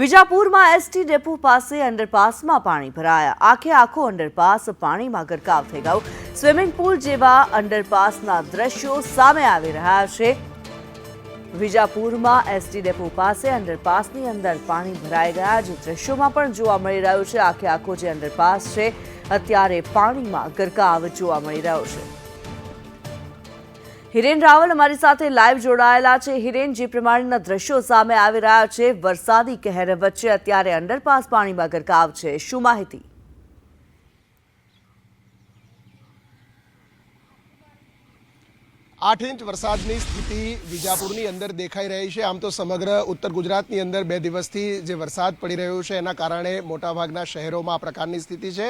વિજાપુરમાં ST depot પાસે અંડરપાસમાં પાણી ભરાયા. આખે આખો અંડરપાસ પાણીમાં ગરકાવ થઈ ગયો. સ્વિમિંગ પુલ જેવા અંડરપાસના દ્રશ્યો સામે આવી રહ્યા છે. વિજાપુરમાં એસટી ડેપો પાસે અંડરપાસની અંદર પાણી ભરાઈ ગયા. જે દ્રશ્યોમાં પણ જોવા મળી રહ્યું છે. આખે આખો જે અંડરપાસ છે, અત્યારે પાણીમાં ગરકાવ જોવા મળી રહ્યો છે. હિરેન રાવલ અમારી સાથે લાઈવ જોડાયેલા છે. હિરેન, જે પ્રમાણેના દ્રશ્યો સામે આવી રહ્યા છે, વરસાદી કહેર વચ્ચે અત્યારે અંડરપાસ પાણીમાં ગરકાવ છે. શું માહિતી? આઠ ઇંચ વરસાદની સ્થિતિ વિજાપુરની અંદર દેખાઈ રહી છે. આમ તો સમગ્ર ઉત્તર ગુજરાતની અંદર બે દિવસથી જે વરસાદ પડી રહ્યો છે, એના કારણે મોટાભાગના શહેરોમાં આ પ્રકારની સ્થિતિ છે.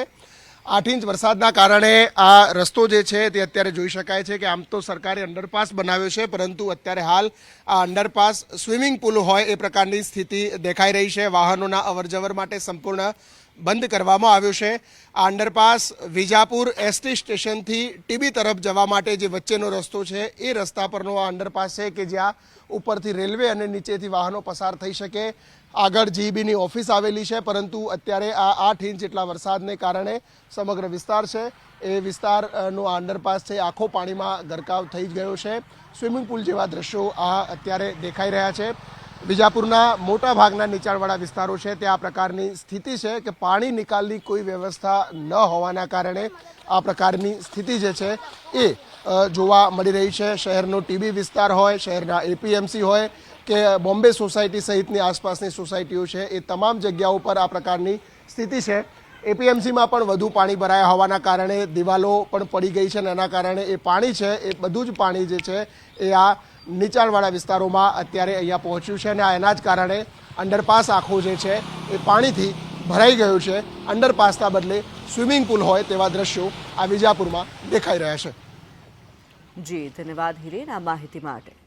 આઠ ઇંચ વરસાદના કારણે આ રસ્તો જે છે તે અત્યારે જોઈ શકાય છે કે આમ તો સરકારે અંડરપાસ બનાવ્યો છે, પરંતુ અત્યારે હાલ આ અંડરપાસ સ્વિમિંગ પુલ હોય એ પ્રકારની સ્થિતિ દેખાઈ રહી છે. વાહનોના અવરજવર માટે સંપૂર્ણ બંધ કરવામાં આવ્યો છે. આ અંડરપાસ વિજાપુર એસટી સ્ટેશનથી ટીબી તરફ જવા માટે જે વચ્ચેનો રસ્તો છે, એ રસ્તા પરનો આ અંડરપાસ છે કે જ્યાં ઉપરથી રેલવે અને નીચેથી વાહનો પસાર થઈ શકે. આગળ જીબીની ઓફિસ આવેલી છે, પરંતુ અત્યારે આ આઠ ઇંચ જેટલા વરસાદને કારણે સમગ્ર વિસ્તાર છે. એ વિસ્તારનો આ અંડરપાસ છે આખો પાણીમાં ગરકાવ થઈ ગયો છે. સ્વિમિંગ પુલ જેવા દ્રશ્યો આ અત્યારે દેખાઈ રહ્યા છે. વિજાપુરના મોટા ભાગના નીચાણવાળા વિસ્તારો છે, ત્યાં આ પ્રકારની સ્થિતિ છે કે પાણી નિકાલની કોઈ વ્યવસ્થા ન હોવાના કારણે આ પ્રકારની સ્થિતિ જે છે એ જોવા મળી રહી છે. શહેરનો ટીબી વિસ્તાર હોય, શહેરના એપીએમસી હોય કે બોમ્બે સોસાયટી સહિતની આસપાસની સોસાયટીઓ છે, એ તમામ જગ્યાઓ પર આ પ્રકારની સ્થિતિ છે. એપીએમસીમાં પણ વધુ પાણી ભરાયા હોવાના કારણે દિવાલો પણ પડી ગઈ છે અને એના કારણે એ પાણી છે, એ બધું જ પાણી જે છે એ આ નીચાણવાળા વિસ્તારોમાં અત્યારે અહીંયા પહોંચ્યું છે અને એના જ કારણે અંડરપાસ આખો જે છે એ પાણીથી ભરાઈ ગયું છે. અંડરપાસના બદલે સ્વિમિંગ પુલ હોય તેવા દ્રશ્યો આ વિજાપુરમાં દેખાઈ રહ્યા છે. જી, ધન્યવાદ હિરેન આ માહિતી માટે.